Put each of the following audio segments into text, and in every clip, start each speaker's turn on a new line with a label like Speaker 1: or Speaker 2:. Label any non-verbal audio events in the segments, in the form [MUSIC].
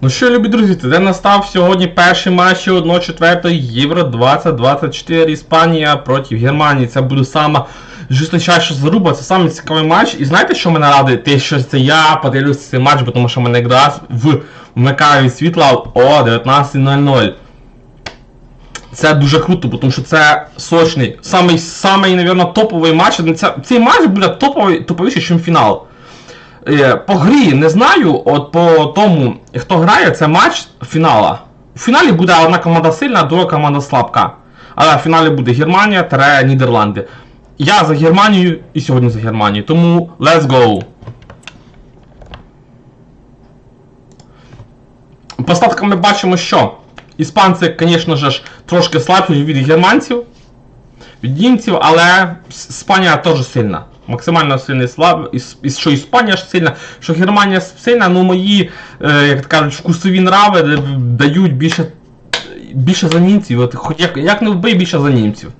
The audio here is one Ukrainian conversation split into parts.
Speaker 1: Ну що, любі друзі, це настав сьогодні перший матч 1-4 Євро 2024 Іспанія проти Германії. Це буде сама жорсточайша заруба, це самий цікавий матч. І знаєте, що мене радує? Те, що це я подивлюся цей матч, бо тому що мене якраз вмикаю світла о 19.00. Це дуже круто, тому що це сочний, самий, самий, навірно, топовий матч. Це, цей матч буде топовий, топовіший, ніж фінал. Е, По грі не знаю, от по тому, хто грає, це матч фінала. У фіналі буде одна команда сильна, друга команда слабка. Але в фіналі буде Германія та Нідерланди. Я за Германію і сьогодні за Германію. Тому let's go. По статкам ми бачимо, що іспанці, звісно ж, трошки слабші від германців, від німців, але Іспанія теж сильна. Максимально сильний слаб, і, що Іспанія ж сильна, що Германія сильна, ну мої, е, як кажуть, вкусові нрави дають більше, більше за німців. От, хоч як, як не вбий більше за німців.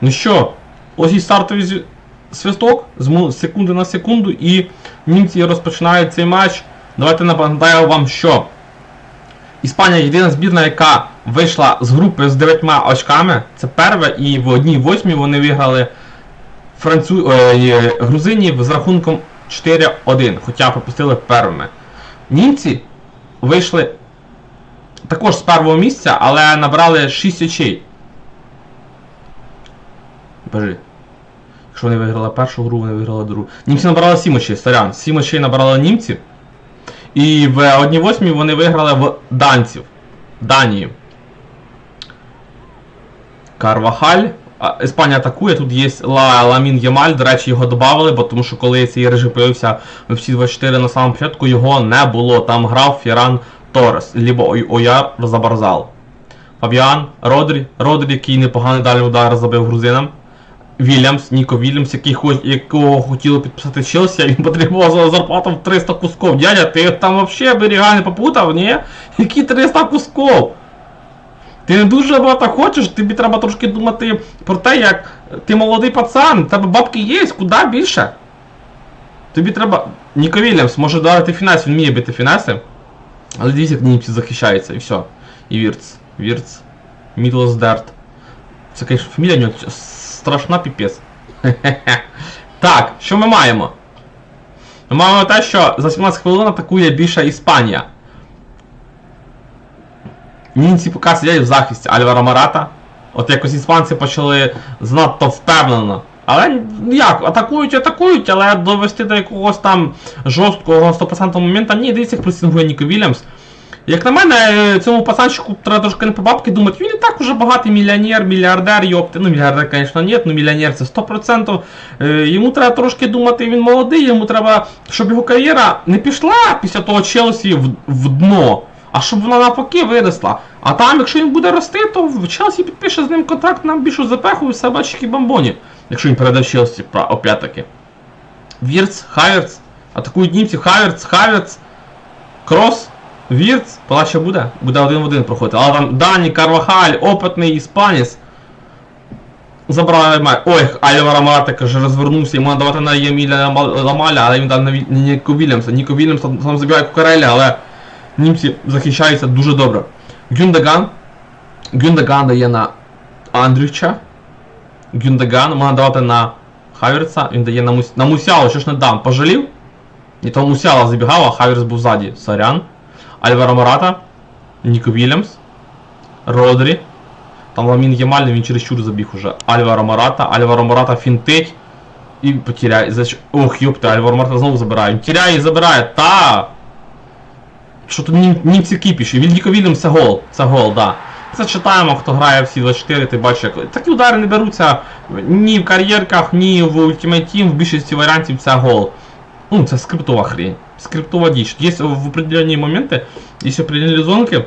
Speaker 1: Ну що, ось і стартовий свисток з секунди на секунду, і німці розпочинають цей матч. Давайте нагадаю вам, що Іспанія єдина збірна, яка вийшла з групи з 9 очками. Це перша, і в одній восьмій вони виграли Францу... е, Грузинів з рахунком 4-1, хоча пропустили первими. Німці вийшли також з першого місця, але набрали 6 очей. Бежи. Якщо вони виграли першу гру, вони виграли другу. Німці набрали 7 очей, сорян. 7 очей набрали німці. І в 1-8 вони виграли в данців. Данію. Карвахаль. Іспанія атакує, тут є Ла, Ламін Ямаль, до речі, його додали, бо тому що коли цей режим появився в всі 24 на самому початку, його не було. Там грав Фіран Торес, либо Ой- Ояр Забарзал. Фабіан, Родрі, Родрі, який непоганий далі удар забив грузинам. Вільямс, Ніко Вільямс, який якого хотіли підписати Челсі, він потребував за зарплату в 300 кусков. Дядя, ти там взагалі берега не попутав, ні? Які 300 кусков? Ти не дуже багато хочеш, тобі треба трошки думати про те, як ти молодий пацан, тебе бабки є, куди більше. Тобі треба. Ніко Вільямс може дарити фінес, він вміє бити фінеси. Але дивіться, як німці захищаються, і все. І Вірц. Вірц. Мідлсдерт. Це, звісно, фамілія у нього страшна піпець. [LAUGHS] Так, що ми маємо? Ми маємо те, що за 17 хвилин атакує більша Іспанія. Німці поки сидять в захисті Альвара Марата. От якось іспанці почали занадто впевнено. Але як, атакують, атакують, але довести до якогось там жорсткого 100% моменту, ні, дивіться, як пресингує Ніко Вільямс. Як на мене, е, цьому пацанчику треба трошки не по бабки думати, він і так уже багатий мільйонер, мільярдер, йопти. Ну, мільярдер, звісно, ні, ну мільйонер це 100%. Е, йому треба трошки думати, він молодий, йому треба, щоб його кар'єра не пішла після того Челсі в, в дно, а щоб вона навпаки виросла. А там, якщо він буде рости, то в Челсі підпише з ним контракт на більшу запеху і собачки бомбоні. Якщо він переде в Челсі, опять-таки. Вірц, Хаверц, атакують німці, Хаверц, Хаверц, Крос, Вірц, палача буде? Буде один в один проходити. Але там Дані, Карвахаль, опитний іспанець. Забрали май. Ой, Альвара Марата каже, розвернувся, йому давати на Єміля Ламаля, але він дав на Ніко Вільямса. Ніко Вільямс там, там забігає Кукареля, але німці захищаються дуже добре. Гюндаган. Гюндаган дає на Андрюча. Гюндаган можна давати на Хаверца, він дає на, Мус... на Мусяло, що ж не дам, пожалів? І то Мусяла забігав, а Хаверс був ззаді. Сорян. Альваро Марата, Ніко Вільямс, Родрі. Там Ламін Ямаль, він чересчур забіг уже. Альваро Марата, Альваро Марата фінтить. І потеряє. Ох, йопта, Альваро Марата знову забирає. Він теряє і забирає. Та! Що тут нім, німці кіпіші? Він Ніко Вільямс це гол. Це гол, да. Це читаємо, хто грає всі 24, ти бачиш, як такі удари не беруться ні в кар'єрках, ні в Ultimate Team, в більшості варіантів це гол. Ну, це скриптова хрень. Скриптова діч. Є в определенні моменти, є определенні зонки,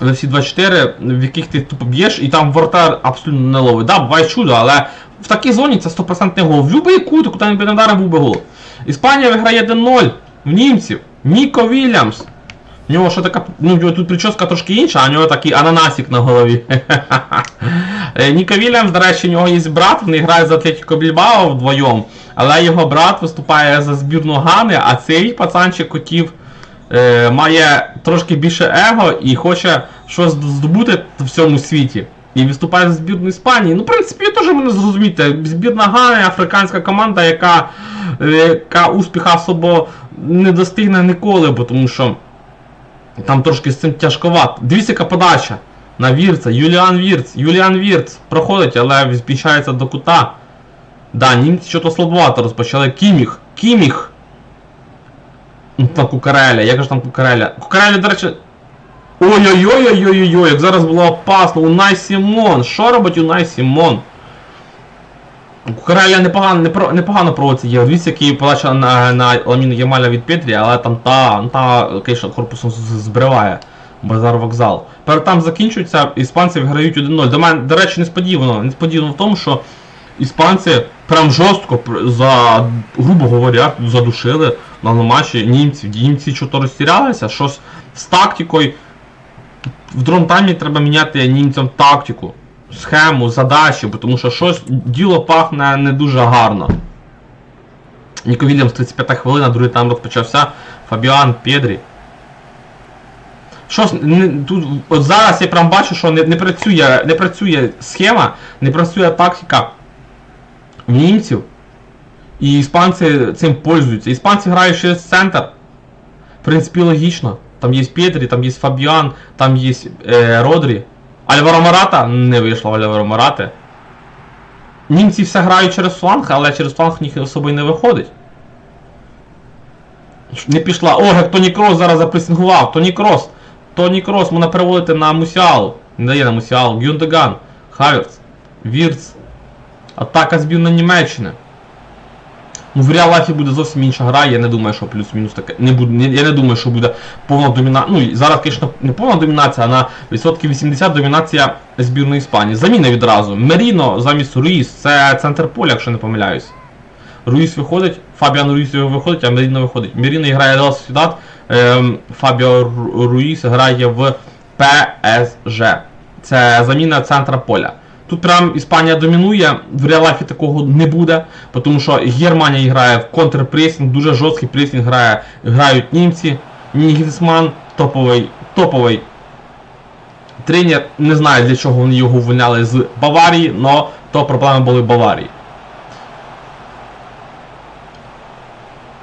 Speaker 1: в всі 24, в яких ти тупо б'єш, і там вратар абсолютно не ловить. Да, буває чудо, але в такій зоні це 100% гол. В будь-який кут, куди не вдарив, був би гол. Іспанія виграє 1-0 в німців. Ніко Вільямс. У нього що така, ну, тут прическа трошки інша, а у нього такий ананасик на голові. Е, Ніко Вільямс, до речі, у нього є брат, вони грають за Атлетіко Більбао вдвоєм, але його брат виступає за збірну Гани, а цей пацанчик хотів е, має трошки більше его і хоче щось здобути в цьому світі. І виступає за збірну Іспанії. Ну, в принципі, теж мене зрозуміти. Збірна Гани, африканська команда, яка, е, яка успіха особо не достигне ніколи, бо тому що там трошки з цим тяжковато. Дивіться, яка подача на Вірца, Юліан Вірц, Юліан Вірц проходить, але збільшається до кута. Да, німці щось слабовато розпочали. Кіміх, Кіміх. Ну, Там Кукареля, як же там Кукареля? Кукареля, до речі. Ой-ой-ой-ой-ой-ой, як зараз було опасно. Унай Сімон. Що робить Унай Сімон? Кукареля непогано, непро- непогано проводиться є. Дивіться, який подача на, на Ламіну Ямаля від Петрі, але там та, ну, та, звісно, корпусом збриває. Базар вокзал. Перед там закінчується, іспанці виграють 1-0. До мене, до речі, несподівано. Несподівано в тому, що іспанці прям жорстко за, грубо говоря, задушили на матчі німців. Німці чого розтірялися, щось з тактикою. В дронтаймі треба міняти німцям тактику, схему, задачі, бо тому що щось діло пахне не дуже гарно. Ніко Вільямс 35 хвилина, другий тайм розпочався. Фабіан Педрі. Щось тут, от зараз я прям бачу, що не, не, працює, не працює схема, не працює тактика німців. І іспанці цим пользуються. Іспанці грають через центр. В принципі, логічно. Там є Петрі, там є Фабіан, там є е, Родрі. Альваро Марата не вийшло Альваро Марати. Німці все грають через фланг, але через фланг особо й не виходить. Не пішла. О, як Тоні Крос зараз запресингував. Тоні Крос. Тоні Крос можна переводити на Мусіалу. Не дає на Мусіалу. Гюндеган. Хаверц. Вірц. Атака збірної Німеччини. Ну, в реал лайфі буде зовсім інша гра, я не думаю, що плюс-мінус таке. Не буде, я не думаю, що буде повна домінація. Ну, зараз, звісно, не повна домінація, а на відсотків 80 домінація збірної Іспанії. Заміна відразу. Меріно замість Руїс, це центр поля, якщо не помиляюсь. Руїс виходить, Фабіан Руїс виходить, а Меріно виходить. Меріно грає Реал Сосідат, ем, Фабіо Руїс грає в ПСЖ. Це заміна центра поля. Тут прям Іспанія домінує, в реалафі такого не буде, тому що Германія грає в контрпресінг, дуже жорсткий пресінг грає, грають німці. Нігісман топовий, топовий тренер. Не знаю для чого вони його виняли з Баварії, але то проблеми були в Баварії.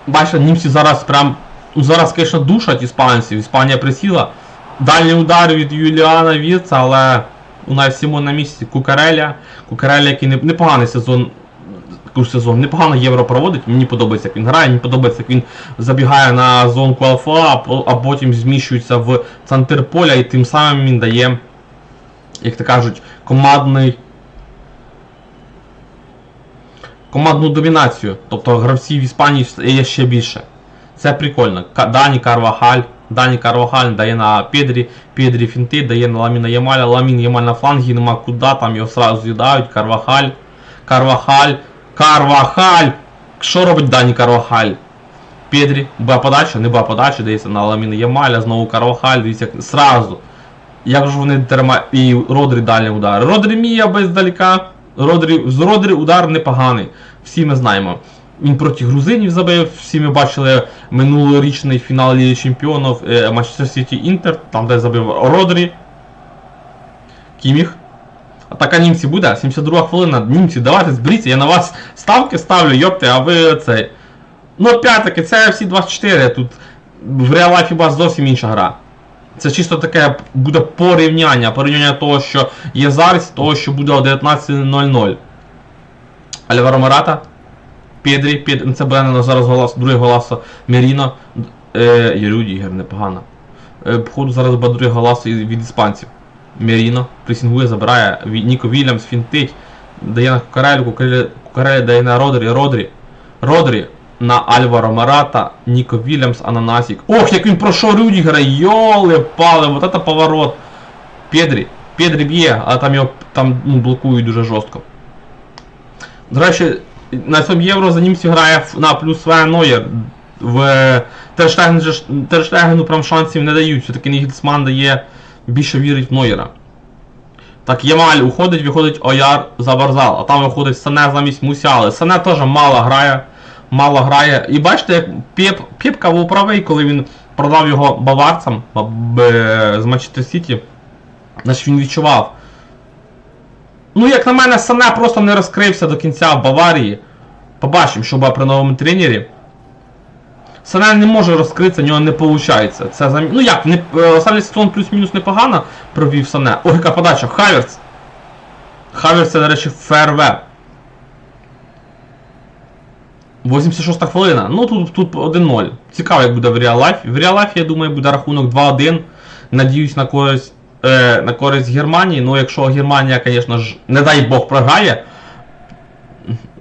Speaker 1: Бачите, німці зараз прям. Ну зараз, звісно, душать іспанців. Іспанія присіла. Дальній удар від Юліана Вірца, але у нас Сімон на місці Кукареля. Кукареля, який не- непоганий сезон. Сезон непогано євро проводить. Мені подобається, як він грає, мені подобається, як він забігає на зонку Алфа, а потім зміщується в центр поля і тим самим він дає, як то кажуть, командний. Командну домінацію. Тобто гравців в Іспанії є ще більше. Це прикольно. Дані Карвахаль. Дані Карвахаль дає на Педрі, Педрі фінти, дає на Ламіна Ямаля, Ламін Ямаль на флангі, нема куди, там його сразу з'їдають, Карвахаль, Карвахаль, Карвахаль! Що робить Дані Карвахаль? Педрі, була подача, не була подача, дається на Ламіна Ямаля, знову Карвахаль, дивіться, сразу. Як же вони тримають. І Родрі дальній удар. Родрі Мія бездалека. Родрі, з Родрі удар непоганий. Всі ми знаємо. Він проти грузинів забив, всі ми бачили минулорічний фінал Ліги Чемпіонів е, Манчестер Сіті Інтер, там де забив Родрі. Кіміх. Атака німці буде, 72 хвилина. Німці, давайте зберіться, я на вас ставки ставлю, йопте, а ви цей. Ну, опять-таки, це всі 24, тут в реал лайфі у зовсім інша гра. Це чисто таке буде порівняння, порівняння того, що є зараз, того, що буде о 19.00. Альваро Марата, Це буде наверно, зараз голос, другий голос Меріно, е, і Рюдігер, непогано. Е, походу зараз буде другий голос від іспанців. Меріно, пресінгує, забирає, Ніко Вільямс фінтить, дає на Кукарелю, Кукарелю, Кукарелю дає на Родрі, Родрі, Родрі на Альваро Марата, Ніко Вільямс, Ананасік. Ох, як він пройшов Рюдігера, йоли пали, вот это поворот. Педрі, Педрі б'є, а там його там ну, блокують дуже жорстко. До речі, на цьому євро за німців грає на плюс Свен Нойер. В же Терштегену прям шансів не дають, все-таки Нігельсман дає більше вірить в Нойера. Так, Ямаль уходить, виходить Ояр за Барзал, а там виходить Сане замість Мусяли. Сане теж мало грає, мало грає. І бачите, як Пеп, Пепка був правий, коли він продав його баварцям з Манчестер Сіті, значить він відчував. Ну, як на мене, Сане просто не розкрився до кінця в Баварії. Побачимо, що буде при новому тренері. Сане не може розкритися, в нього не виходить. Це зам... Ну як, не... е, останній сезон плюс-мінус непогано провів Сане. Ой, яка подача, Хаверц. Хаверц це, до речі, ФРВ. 86 хвилина. Ну тут, тут 1-0. Цікаво, як буде в реал-лайфі. В реал-лайфі, я думаю, буде рахунок 2-1. Надіюсь на користь, е, на користь Германії. Ну, якщо Германія, звісно ж, не дай Бог програє,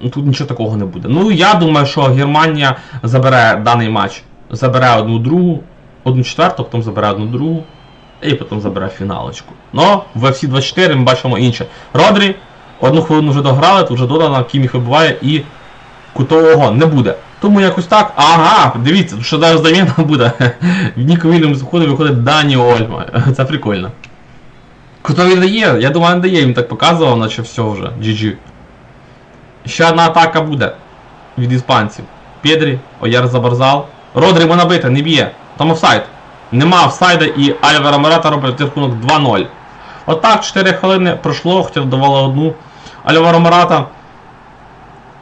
Speaker 1: ну, тут нічого такого не буде. Ну, я думаю, що Германія забере даний матч. Забере одну другу, одну четверту, потім забере одну другу. І потім забере фіналочку. Ну, в FC 24 ми бачимо інше. Родрі, одну хвилину вже дограли, тут вже додано, Кіміх вибиває і кутового не буде. Тому якось так. Ага, дивіться, ще зараз заміна буде. [LAUGHS] В Ніко Вільямс заходить, виходить Дані Ольма. [LAUGHS] Це прикольно. Кутовий дає, я думаю, не дає, він так показував, наче все вже. GG. Ще одна атака буде від іспанців. Педрі, Ояр забарзал. Родрі можна бити, не б'є. Там офсайд. Нема офсайда і Альвара Марата робить рахунок 2-0. Отак, 4 хвилини пройшло, хоча давали одну. Альваро Марата.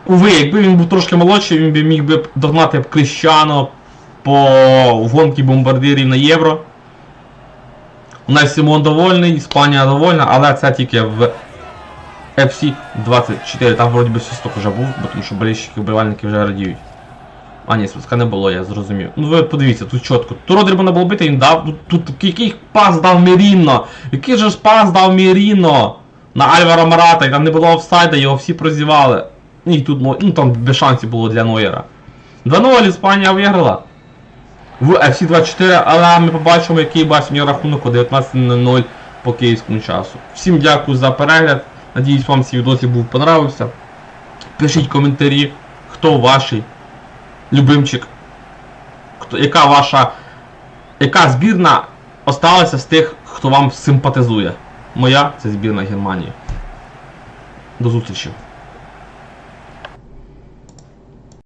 Speaker 1: Уви, якби він був трошки молодший, він би міг би догнати Крищано по гонки бомбардирів на євро. У нас Симон довольний, Іспанія довольна, але це тільки в FC 24. Там вроді би свисток вже був, бо тому що болельщики, вбивальники вже радіють. А ні, свистка не було, я зрозумів. Ну ви подивіться, тут чітко. Тут можна було бити, він дав. Тут, тут який пас дав Міріно? Який же ж пас дав Міріно? На Альвара Марата, і там не було офсайда, його всі прозівали. І тут, ну, ну там без шансів було для Нойера. 2-0 Іспанія виграла. В FC 24, але ми побачимо, який бачимо рахунок о 19.00 по київському часу. Всім дякую за перегляд. Надіюсь, вам цей відосик був понравився. Пишіть коментарі, хто ваш любимчик. Хто, яка ваша. Яка збірна осталася з тих, хто вам симпатизує. Моя це збірна Германії. До зустрічі.